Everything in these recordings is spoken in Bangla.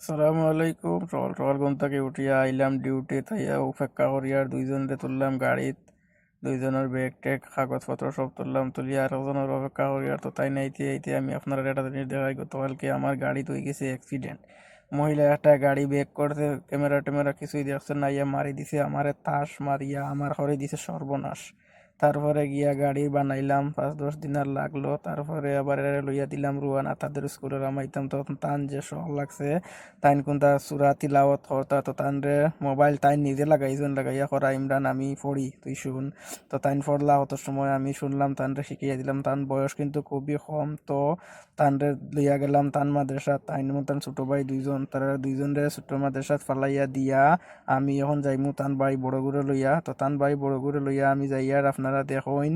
আসসালামু আলাইকুম। সকাল সকাল ঘুম থেকে উঠিয়া আইলাম ডিউটি তাইয়া অপেক্ষা করিয়া দুইজনরে তুললাম গাড়িত। দুইজনের ব্যাগ ট্যাগ কাগজপত্র সব তুললাম, তুলিয়া আর একজনের অপেক্ষা করিয়া, তো তাই নাইতে আইতে আমি আপনার একটা জিনিস দেখাই গতকালকে আমার গাড়িতে হয়ে গেছে অ্যাক্সিডেন্ট মহিলা একটা গাড়ি ব্যাক করতে ক্যামেরা ট্যামেরা কিছুই দেখছে না, ইয়া মারি দিছে, আমারে তাস মারিয়া, আমার হরে দিছে সর্বনাশ। তারপরে গিয়া গাড়ি বানাইলাম, পাঁচ দশ দিন আর লাগল। তারপরে আবার এরা লইয়া দিলাম রুয়ানা, তাদের স্কুলে রামাইতাম। তখন তান যে শখ লাগছে, তাইন কোনটা সুরা তিলাওয়াত করতা। তো মোবাইল তাইন নিজে লাগাইজন লাগাইয়া করা, ইমরান আমি পড়ি, তুই শুন। তো তাইন পড়লা, অত সময় আমি শুনলাম তান রে শিখিয়ে দিলাম। তান বয়স কিন্তু খুবই কম, তো তান রে লইয়া গেলাম তান মাদ্রাসা তাইন মতন ছোট ভাই দুইজন, তারা দুইজন রে ছোট মাদ্রাসাত ফালাইয়া দিয়া আমি এখন যাইমু তান বাড়ি বড় লইয়া। তো তান বাড়ি বড় লইয়া আমি যাইয়ার আপনারা দেখইন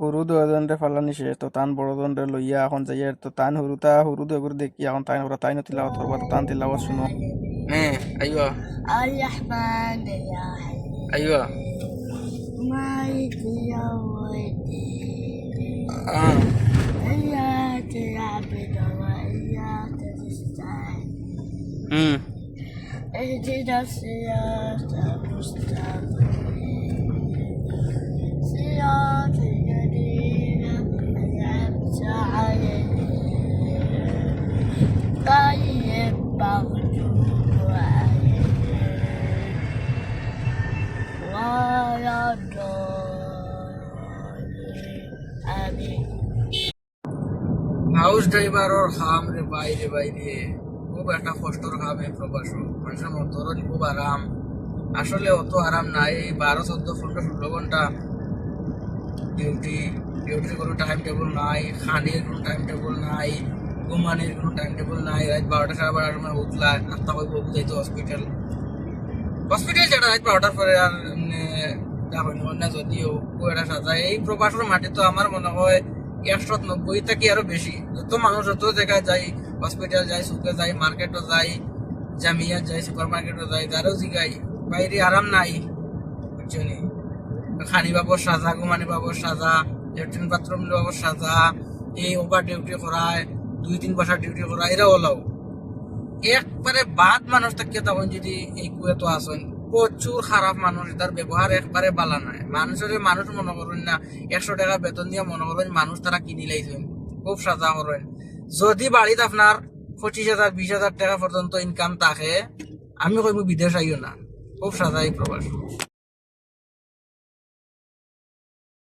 সরু দুজনরে ফালানি শেষ তো তান বড় জনরে লইয়া এখন যাইয়ার তো তান সরুতা সরু দুগুর দেখি এখন তাই ওরা তাই তিলাওয়াত করবা তো তান তিলাওয়াত শুনো হ্যাঁ আইবা الرحمن الرحيم আইবা مالك يوم الدين হ্যাঁ إياك نعبد وإياك نستعين হুম اهدنا الصراط المستقيم হাউস ড্রাইভারর খাম রে বাইরে বাইরে খুব একটা কষ্টর খাম এই প্রবাস। মানুষের মতন খুব আরাম। আসলে অত আরাম নাই। এই বারো, চোদ্দ, পনেরো, ষোলো ঘণ্টা ডিউটি ডিউটির কোনো টাইম টেবিল নাই। খানির কোনো টাইম টেবিল নাই। ঘুমানির কোনো টাইম টেবিল নাই। রাত বারোটা সাড়ে বারোটার সময় উঠলা আটটা করে বউ যাইতো হসপিটাল হসপিটাল যেটা রাত বারোটার পরে আর যদিও কুয়াটা সাজায়। এই প্রবাসের মাটি তো আমার মনে হয় একশো নব্বই থেকে আরও বেশি। যত মানুষ, যত জায়গায় যাই হসপিটাল যাই সুকে যাই মার্কেটও যাই জামিয়া যাই সুপার মার্কেটও যাই, যারও জিগাই বাইরে আরাম নাই, বুঝছনি? খানি বাবর সাজা, ঘুমানি বাবর সাজা, লেট্রিন বাথরুম বাবর সাজা, এই ওভার ডিউটি করায়, দুই তিন বছর ডিউটি করা এরা ওলাও একবারে বাদ মানুষ থাকিয়ে তখন যদি এই কুয়ে তো আসেন প্রচুর খারাপ মানুষ তার ব্যবহার একবারে বালা নাই। মানুষের মানুষ মনে করেন না, একশো টাকা বেতন দিয়ে মনে করেন মানুষ তারা কিনি লাইছেন, খুব সাজা করেন যদি বাড়িতে আপনার পঁচিশ হাজার, বিশ হাজার টাকা পর্যন্ত ইনকাম থাকে, আমি কইব বিদেশ আইও না, খুব সাজা এই প্রবাস।